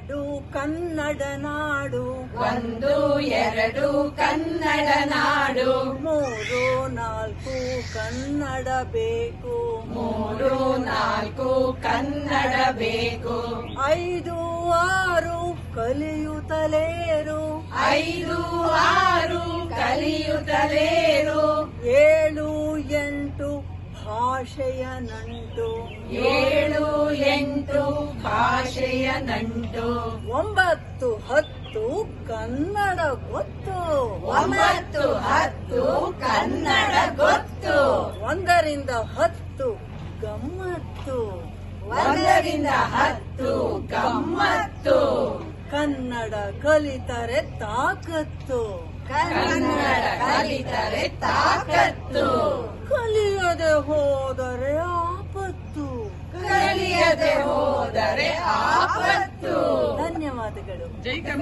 ಎರಡು ಕನ್ನಡ ನಾಡು. ಒಂದು ಎರಡು ಕನ್ನಡ ನಾಡು. ಮೂರು ನಾಲ್ಕು ಕನ್ನಡ ಬೇಕು. ಮೂರು ನಾಲ್ಕು ಕನ್ನಡ ಬೇಕು. ಐದು ಆರು ಕಲಿಯುತ್ತಲೇರು. ಐದು ಆರು ಕಲಿಯುತ್ತಲೇರು. ಏಳು ಎಂಟು ಭಾಷೆಯ ನಂಟು ಏಳು ಎಂಟು ನಂಟು ಒಂಬತ್ತು ಹತ್ತು ಕನ್ನಡ ಗೊತ್ತು. ಒಂಬತ್ತು ಹತ್ತು ಕನ್ನಡ ಗೊತ್ತು. ಒಂದರಿಂದ ಹತ್ತು ಗಮ್ಮತ್ತು. ಒಂದರಿಂದ ಹತ್ತು ಗಮ್ಮತ್ತು. ಕನ್ನಡ ಕಲಿತರೆ ತಾಕತ್ತು. ಕನ್ನಡ ಕಲಿತರೆ ತಾಕತ್ತು. ಕಲಿಯದೆ ಹೋದರೆ ಆಪತ್ತು. ಕಲಿಯದೆ ಹೋದರೆ ಧನ್ಯವಾದಗಳು.